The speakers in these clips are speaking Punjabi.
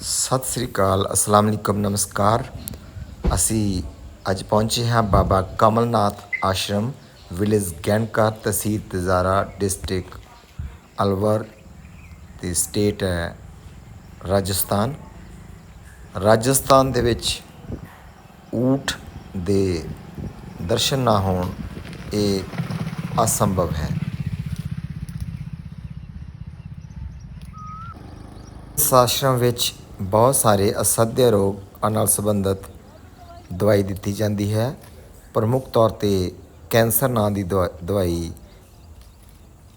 ਸਤਿ ਸ੍ਰੀ ਅਕਾਲ, ਅਸਲਾਮ ਅਲੈਕਮ, ਨਮਸਕਾਰ। ਅਸੀਂ ਅੱਜ ਪਹੁੰਚੇ ਹਾਂ ਬਾਬਾ ਕਮਲਨਾਥ ਆਸ਼ਰਮ, ਵਿਲੇਜ ਗੈਂਕਾ ਤਹਿਸੀਲ ਤਜ਼ਾਰਾ ਡਿਸਟ੍ਰਿਕਟ ਅਲਵਰ। ਤੇ ਸਟੇਟ ਹੈ ਰਾਜਸਥਾਨ। ਰਾਜਸਥਾਨ ਦੇ ਵਿੱਚ ਊਠ ਦੇ ਦਰਸ਼ਨ ਨਾ ਹੋਣ, ਇਹ ਅਸੰਭਵ ਹੈ। ਇਸ ਆਸ਼ਰਮ ਵਿੱਚ ਬਹੁਤ ਸਾਰੇ ਅਸਾਧਿਆ ਰੋਗ ਨਾਲ ਸੰਬੰਧਿਤ ਦਵਾਈ ਦਿੱਤੀ ਜਾਂਦੀ ਹੈ। ਪ੍ਰਮੁੱਖ ਤੌਰ ਤੇ ਕੈਂਸਰ ਨਾਂ ਦੀ ਦਵਾ- ਦਵਾਈ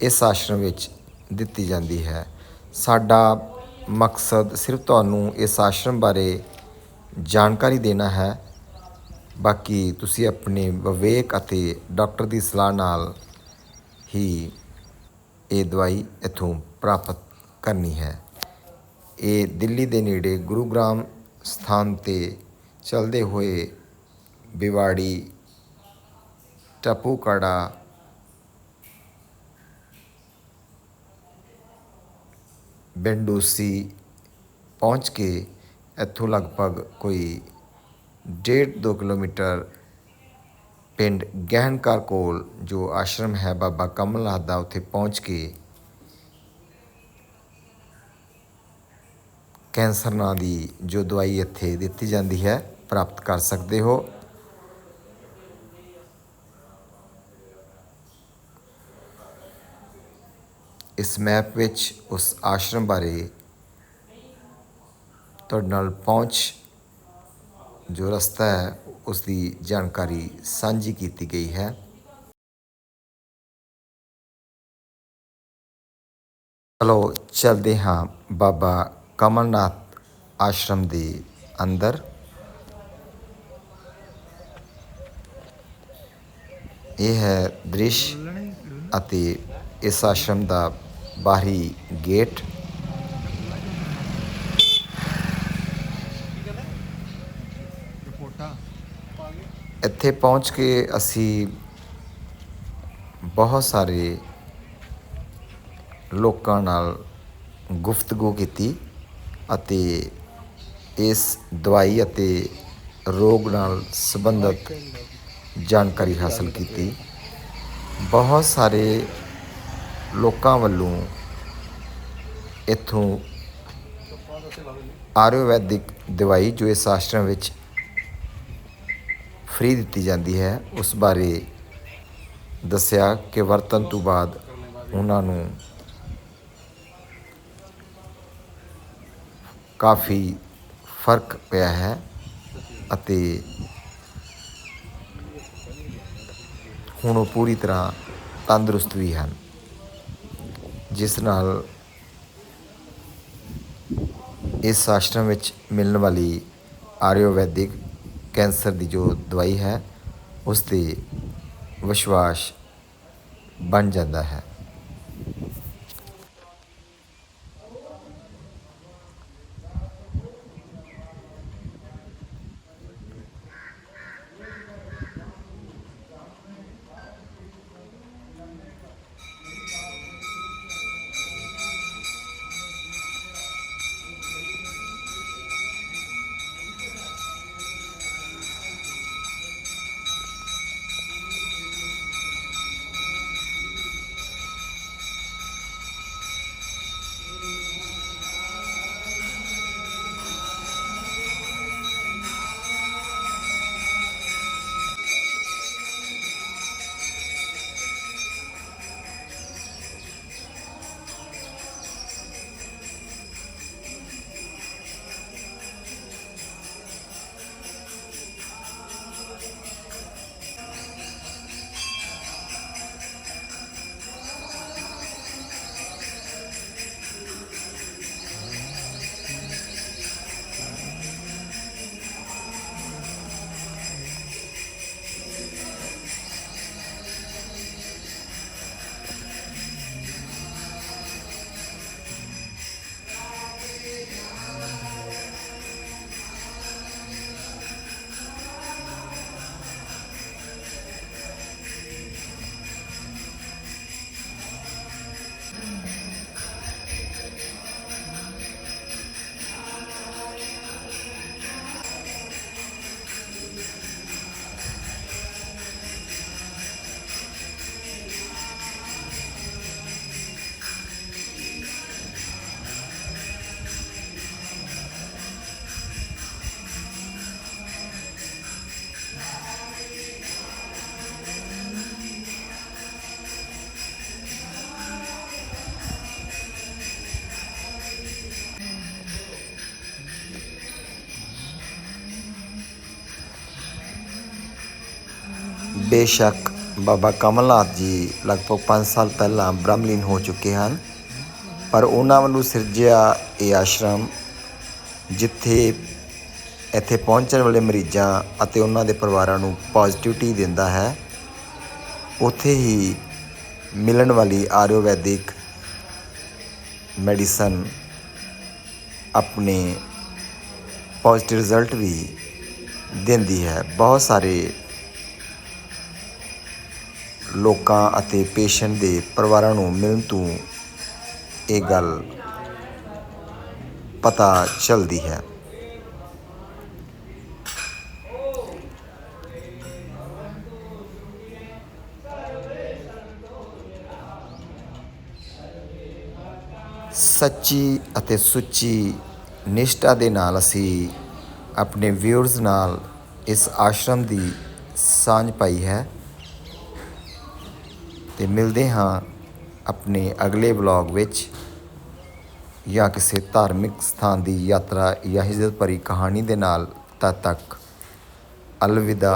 ਇਸ ਆਸ਼ਰਮ ਵਿੱਚ ਦਿੱਤੀ ਜਾਂਦੀ ਹੈ। ਸਾਡਾ ਮਕਸਦ ਸਿਰਫ ਤੁਹਾਨੂੰ ਇਸ ਆਸ਼ਰਮ ਬਾਰੇ ਜਾਣਕਾਰੀ ਦੇਣਾ ਹੈ। ਬਾਕੀ ਤੁਸੀਂ ਆਪਣੇ ਵਿਵੇਕ ਅਤੇ ਡਾਕਟਰ ਦੀ ਸਲਾਹ ਨਾਲ ਹੀ ਇਹ ਦਵਾਈ ਇੱਥੋਂ ਪ੍ਰਾਪਤ ਕਰਨੀ ਹੈ। ਇਹ ਦਿੱਲੀ ਦੇ ਨੇੜੇ ਗੁਰੂਗ੍ਰਾਮ ਸਥਾਨ ਤੇ ਚਲਦੇ ਹੋਏ ਬਿਵਾੜੀ, ਟਪੂਕੜਾ, ਬੈਂਡੂਸੀ ਪਹੁੰਚ ਕੇ ਇੱਥੋਂ ਲਗਭਗ ਕੋਈ ਡੇਢ ਦੋ ਕਿਲੋਮੀਟਰ ਪਿੰਡ ਗਹਿਣਕਾਰ ਕੋਲ ਜੋ ਆਸ਼ਰਮ ਹੈ ਬਾਬਾ ਕਮਲਨਾਥ ਦਾ ਉੱਥੇ ਪਹੁੰਚ ਕੇ ਕੈਂਸਰ ਨਾਂ ਦੀ ਜੋ ਦਵਾਈ ਇੱਥੇ ਦਿੱਤੀ ਜਾਂਦੀ ਹੈ, ਪ੍ਰਾਪਤ ਕਰ ਸਕਦੇ ਹੋ। ਇਸ ਮੈਪ ਵਿੱਚ ਉਸ ਆਸ਼ਰਮ ਬਾਰੇ ਤੁਹਾਡੇ ਨਾਲ ਪਹੁੰਚ ਜੋ ਰਸਤਾ ਹੈ ਉਸ ਦੀ ਜਾਣਕਾਰੀ ਸਾਂਝੀ ਕੀਤੀ ਗਈ ਹੈ। ਚਲੋ ਚਲਦੇ ਹਾਂ ਬਾਬਾ ਕਮਲਨਾਥ ਆਸ਼ਰਮ ਦੇ ਅੰਦਰ। ਇਹ ਹੈ ਦ੍ਰਿਸ਼ ਅਤੇ ਇਸ ਆਸ਼ਰਮ ਦਾ ਬਾਹਰੀ ਗੇਟ। ਇੱਥੇ ਪਹੁੰਚ ਕੇ ਅਸੀਂ ਬਹੁਤ ਸਾਰੇ ਲੋਕਾਂ ਨਾਲ ਗੁਫ਼ਤਗੂ ਕੀਤੀ। ਅਤੇ ਇਸ ਦਵਾਈ ਅਤੇ ਰੋਗ ਨਾਲ ਸੰਬੰਧਿਤ ਜਾਣਕਾਰੀ ਹਾਸਲ ਕੀਤੀ। ਬਹੁਤ ਸਾਰੇ ਲੋਕਾਂ ਵੱਲੋਂ ਇੱਥੋਂ ਆਯੁਰਵੈਦਿਕ ਦਵਾਈ ਜੋ ਇਸ ਆਸ਼ਰਮ ਵਿੱਚ ਫ੍ਰੀ ਦਿੱਤੀ ਜਾਂਦੀ ਹੈ, ਉਸ ਬਾਰੇ ਦੱਸਿਆ ਕਿ ਵਰਤਨ ਤੋਂ ਬਾਅਦ ਉਹਨਾਂ ਨੂੰ ਕਾਫੀ ਫ਼ਰਕ ਪਿਆ ਹੈ ਅਤੇ ਹੁਣ ਉਹ ਪੂਰੀ ਤਰ੍ਹਾਂ ਤੰਦਰੁਸਤ ਵੀ ਹਨ, ਜਿਸ ਨਾਲ ਇਸ ਆਸ਼ਰਮ ਵਿੱਚ ਮਿਲਣ ਵਾਲੀ ਆਯੁਰਵੈਦਿਕ ਕੈਂਸਰ ਦੀ ਜੋ ਦਵਾਈ ਹੈ, ਉਸ ਤੇ ਵਿਸ਼ਵਾਸ ਬਣ ਜਾਂਦਾ ਹੈ। ਬੇਸ਼ੱਕ ਬਾਬਾ ਕਮਲਨਾਥ ਜੀ ਲਗਭਗ 5 ਸਾਲ ਪਹਿਲਾਂ ਬ੍ਰਹਮਲੀਨ ਹੋ ਚੁੱਕੇ ਹਨ, ਪਰ ਉਹਨਾਂ ਵੱਲੋਂ ਸਿਰਜਿਆ ਇਹ ਆਸ਼ਰਮ ਜਿੱਥੇ ਇੱਥੇ ਪਹੁੰਚਣ ਵਾਲੇ ਮਰੀਜ਼ਾਂ ਅਤੇ ਉਹਨਾਂ ਦੇ ਪਰਿਵਾਰਾਂ ਨੂੰ ਪੋਜ਼ਿਟਿਵਿਟੀ ਦਿੰਦਾ ਹੈ, ਉੱਥੇ ਹੀ ਮਿਲਣ ਵਾਲੀ ਆਯੁਰਵੈਦਿਕ ਮੈਡੀਸਨ ਆਪਣੇ ਪੋਜ਼ਿਟਿਵ ਰਿਜ਼ਲਟ ਵੀ ਦਿੰਦੀ ਹੈ। ਬਹੁਤ ਸਾਰੇ ਲੋਕਾਂ ਅਤੇ ਪੇਸ਼ੈਂਟ ਦੇ ਪਰਿਵਾਰਾਂ ਨੂੰ ਮਿਲਣ ਤੋਂ ਇਹ ਗੱਲ ਪਤਾ ਚੱਲਦੀ ਹੈ। ਸੱਚੀ ਅਤੇ ਸੁੱਚੀ ਨਿਸ਼ਠਾ ਦੇ ਨਾਲ ਅਸੀਂ ਆਪਣੇ ਵਿਊਅਰਸ ਨਾਲ ਇਸ ਆਸ਼ਰਮ ਦੀ ਸਾਂਝ ਪਾਈ ਹੈ। ਤੇ ਮਿਲਦੇ ਹਾਂ ਆਪਣੇ ਅਗਲੇ ਵਲੌਗ ਵਿੱਚ ਜਾਂ ਕਿਸੇ ਧਾਰਮਿਕ ਸਥਾਨ ਦੀ ਯਾਤਰਾ ਜਾਂ ਹਿਜਰਤ ਭਰੀ ਕਹਾਣੀ ਦੇ ਨਾਲ ਤਦ ਤੱਕ ਅਲਵਿਦਾ।